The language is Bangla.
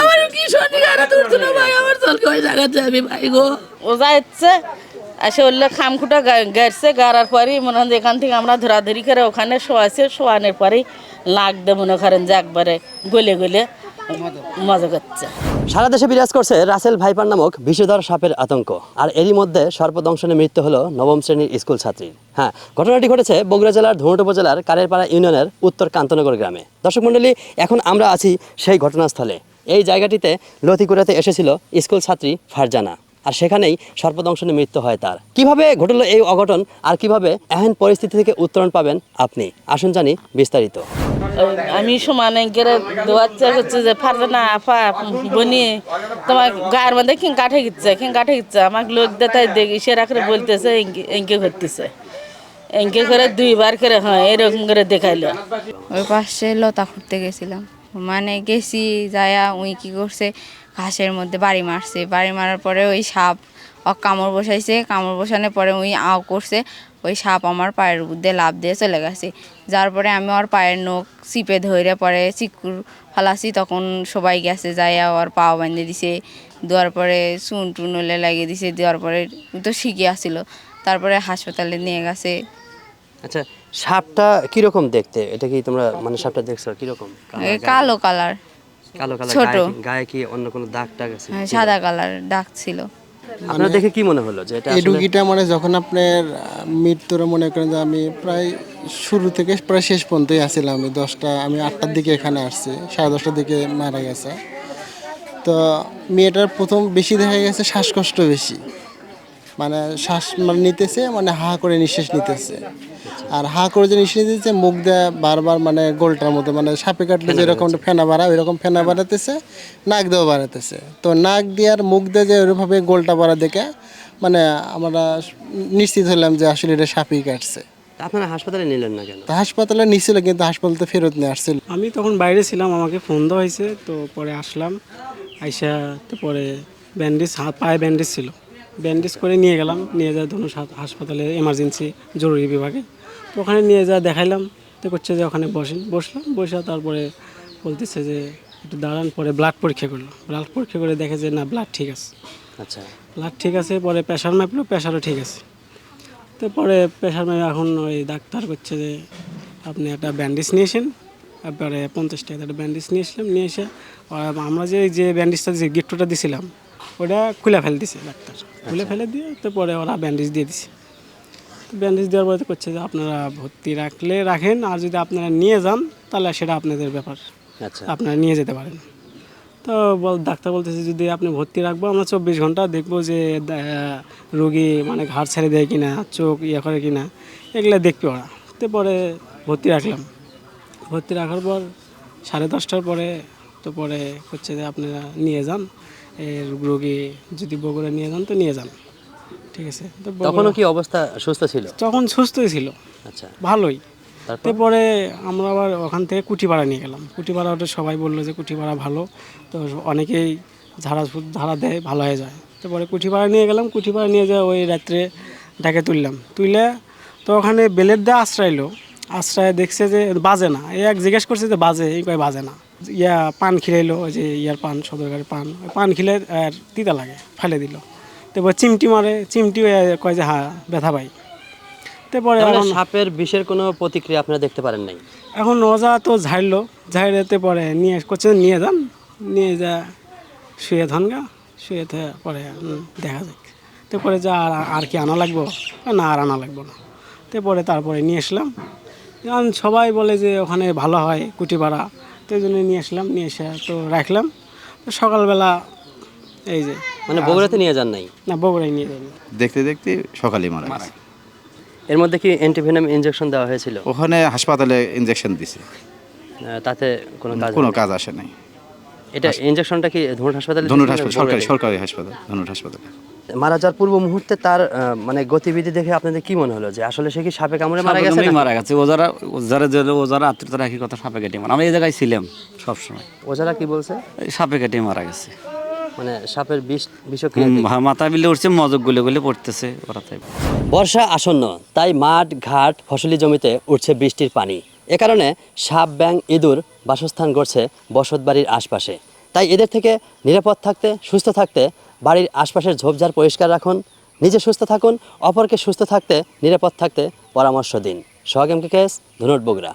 আমার কি শনি গাড়ি তুলছিল ভাই আমার চলকে ওই জায়গাতে আমি ভাই গো। এসছে এসে উঠলে খামখুটা গাড়ছে গাড়ার পরে মনে হয় যে এখান থেকে আমরা ধরাধরি করে ওখানে শোয়াছে শোয়ানোর পরেই লাগ দে মনে করেন যে একবারে গলে গলে মজা করছে। সারা দেশে বিরাজ করছে রাসেল ভাইপার নামক বিষধর সাপের আতঙ্ক। আর এরই মধ্যে সর্পদংশনে মৃত্যু হলো নবম শ্রেণির স্কুল ছাত্রী। হ্যাঁ ঘটনাটি ঘটেছে বগুড়া জেলার ধুনট উপজেলার কারেরপাড়া ইউনিয়নের উত্তর কান্তনগর গ্রামে। দর্শক মণ্ডলী, এখন আমরা আছি সেই ঘটনাস্থলে। এই জায়গাটিতে লতিকুড়াতে এসেছিল স্কুল ছাত্রী ফারজানা। আর সেখানেই সর্পদংশনে মৃত্যু হয় তার। কীভাবে ঘটলো এই অঘটন আর কীভাবে এহেন পরিস্থিতি থেকে উত্তরণ পাবেন আপনি? আসুন জানি বিস্তারিত। আমি সমানে গেলে দোয়াচ্ছে হচ্ছে যে ফারবে না আপা বনি তোমার গায়ের মধ্যে কিং কাঠে গিচ্ছে কিং কাঠে গিচ্ছে। আমাকে লোক দেখায় দেখি সেরা করে বলতেছে এঙ্কে- করতেছে এঙ্কে করে দুইবার করে হ্যাঁ এরকম করে দেখাইলো। ওই পাশে লতা খুঁড়তে গেছিলাম। মানে গেছি যায়া উই কি করছে। ঘাসের মধ্যে বাড়ি মারছে। বাড়ি মারার পরে ওই সাপ ও কামড় বসাইছে। কামড় বসানোর পরে ওই আও করছে। ওই সাপ আমার পায়ের মধ্যে লাভ দিয়ে চলে গেছে। যার পরে আমি ওর পায়ের নখ চিপে ধরে পরে চিকুর ফালাসি তখন সবাই গেছে যাইয়া ওর পা বাঁধে দিছে। দেওয়ার পরে চুন টুন ওলে লাগিয়ে দিছে। দেওয়ার পরে তো শিখে আসছিল তারপরে হাসপাতালে নিয়ে গেছে। আচ্ছা সাপটা কীরকম দেখতে? এটা কি তোমরা মানে সাপটা দেখছ কীরকম? কালো কালার। কালো কালার ছোট। গায়ে কি- অন্য কোনো দাগ টাগ আছে? হ্যাঁ, সাদা কালার ডাক ছিল। আপনার দেখে কি মনে হলো যে এটা এই রুগীটা মানে যখন আপনার মৃত্যুর মনে করেন যে আমি প্রায় শুরু থেকে প্রায় শেষ পর্যন্তই আসছিলাম। আমি দশটা আমি আটটার দিকে এখানে আসছি সাড়ে দশটার দিকে মারা গেছে। তো মেয়েটার প্রথম বেশি দেখা গেছে শ্বাসকষ্ট বেশি। মানে শ্বাস মানে নিতেছে মানে হা করে নিঃশ্বাস নিতেছে। আর হা করে যে নিঃশ্বাস নিতেছে মুখ দেয়া বারবার মানে গোলটার মধ্যে মানে সাপে কাটলে যেরকম ফেনা বাড়া ওইরকম ফেনা বাড়াতেছে নাক দিয়েও বাড়াতেছে। তো নাক দিয়ে আর মুখ দিয়ে যে ওইভাবে গোলটা বাড়া দেখে মানে আমরা নিশ্চিত হলাম যে আসলে এটা সাপেই কাটছে। আপনারা হাসপাতালে নিলেন না কেন? তো হাসপাতালে নিছিল কিন্তু হাসপাতালে ফেরত নিয়ে আসছিল। আমি তখন বাইরে ছিলাম আমাকে ফোন দেওয়া হয়েছে তো পরে আসলাম আইসা তো পরে ব্যান্ডেজ হাত পায়ে ব্যান্ডেজ ছিল। ব্যান্ডেজ করে নিয়ে গেলাম নিয়ে যা ধরুন হাসপাতালে এমার্জেন্সি জরুরি বিভাগে। ওখানে নিয়ে যা দেখাইলাম তো করছে যে ওখানে বসেন। বসলাম বসে তারপরে বলতেছে যে একটু দাঁড়ান পরে ব্লাড পরীক্ষা করল। ব্লাড পরীক্ষা করে দেখে যে না ব্লাড ঠিক আছে। আচ্ছা। ব্লাড ঠিক আছে পরে প্রেশার মাপলো প্রেশারও ঠিক আছে। তো পরে প্রেশার মেপে এখন ওই ডাক্তার করছে যে আপনি একটা ব্যান্ডেজ নিয়েছেন তারপরে পঞ্চাশ টাকা একটা ব্যান্ডেজ নিয়ে এসলাম নিয়ে এসে আমরা যে যে ব্যান্ডেজটা যে গিফটটা দিছিলাম ওটা খুলে ফেলে দিছে ডাক্তার। খুলে ফেলে দিয়ে তো পরে ওরা ব্যান্ডেজ দিয়ে দিছে। ব্যান্ডেজ দেওয়ার পরে করছে যে আপনারা ভর্তি রাখলে রাখেন আর যদি আপনারা নিয়ে যান তাহলে সেটা আপনাদের ব্যাপার। আচ্ছা। আপনারা নিয়ে যেতে পারেন। তো বল ডাক্তার বলতেছে যদি আপনি ভর্তি রাখব আমরা চব্বিশ ঘণ্টা দেখব যে রোগী মানে ঘাড় ছেড়ে দেয় কিনা চোখ ইয়ে করে কিনা এগুলো দেখবে ওরা। তো পরে ভর্তি রাখলাম। ভর্তি রাখার পর সাড়ে দশটার পরে তো পরে হচ্ছে যে আপনারা নিয়ে যান। এর রোগী যদি বগুড়া নিয়ে যান তো নিয়ে যান। ঠিক আছে। তখনও কি অবস্থা সুস্থ ছিল? তখন সুস্থই ছিল। আচ্ছা। ভালোই। তারপরে? আমরা আবার ওখান থেকে কুটিপাড়া নিয়ে গেলাম। কুটিপাড়া ওটা সবাই বলল যে কুটিপাড়া ভালো। তো অনেকেই ঝাড়া ঝাড়া দেয় ভালো হয়ে যায়। তারপরে কুটিপাড়া নিয়ে গেলাম। কুটিপাড়া নিয়ে যা ওই রাত্রে ডাকে তুললাম। তুলে তো ওখানে বেলের দেওয়া আশ্রয়লো আশ্রয় দেখছে যে বাজে না। এ এক জিজ্ঞেস করছে যে বাজে এই কয় বাজে না। ইয়া পান খিলাইলো ওই যে ইয়ার পান সদরকারের পান। পান খিলে আর তিতা লাগে ফেলে দিল। তারপর চিমটি মারে চিমটি ওই কয় যে হ্যাঁ ব্যথা পাই। তারপরে এখন সাপের বিষের কোনো প্রতিক্রিয়া আপনারা দেখতে পারেন নাই? এখন ওজা তো ঝাড়লো ঝাড়তে পরে নিয়ে করছে নিয়ে যান। নিয়ে যা শুয়ে ধনগা শুয়ে থে পরে দেখা যাক। তারপরে যা আর আর কি আনা লাগবো? না আর আনা লাগবো না। তারপরে তারপরে নিয়ে আসলাম। কারণ সবাই বলে যে ওখানে ভালো হয় কুটিপাড়া। তো এই জন্য নিয়ে আসলাম নিয়ে এসে তো রাখলাম। তো সকালবেলা এই যে মানে বগুড়াতে নিয়ে যান নাই? না বগুড়ায় নিয়ে যাবে দেখতে দেখতে সকালে মারা গেছে। এর মধ্যে কি অ্যান্টিভেনাম ইনজেকশন দেওয়া হয়েছিল? ওখানে হাসপাতালে ইনজেকশন দিছে। তাতে কোনো কাজ কোনো কাজ আসে নাই। এটা ইনজেকশনটা কি ধনুট হাসপাতালে ধনুট হাসপাতাল সরকারি সরকারি হাসপাতাল ধনুট হাসপাতালে। মারা যাওয়ার পূর্ব মুহূর্তে তার মানে গতিবিধি দেখে আপনাদের কি মনে হলো? যে আসলে সে কি সাপে কামড়ে মারা গেছে? মারা গেছে। ওজারা ওজারা যে ওজারা আত্মীয়তা রাখি কথা সাপে কেটে মারা আমি এই জায়গায় ছিলাম সবসময়। ওঝারা কি বলছে? সাপে কেটে মারা গেছে। মানে সাপের বিষ বিষক্রিয়া মাথা বিলে উঠছে মজক গুলে গুলে পড়তেছে ওরা তাই। বর্ষা আসন্ন তাই মাঠ ঘাট ফসলি জমিতে উঠছে বৃষ্টির পানি। এ কারণে সাপ ব্যাং ইঁদুর বাসস্থান করছে বসত বাড়ির আশপাশে। তাই এদের থেকে নিরাপদ থাকতে সুস্থ থাকতে বাড়ির আশপাশের ঝোপঝাড় পরিষ্কার রাখুন। নিজে সুস্থ থাকুন অপরকে সুস্থ থাকতে নিরাপদ থাকতে পরামর্শ দিন। সোহাগ এম কে কেস ধনুট বগুড়া।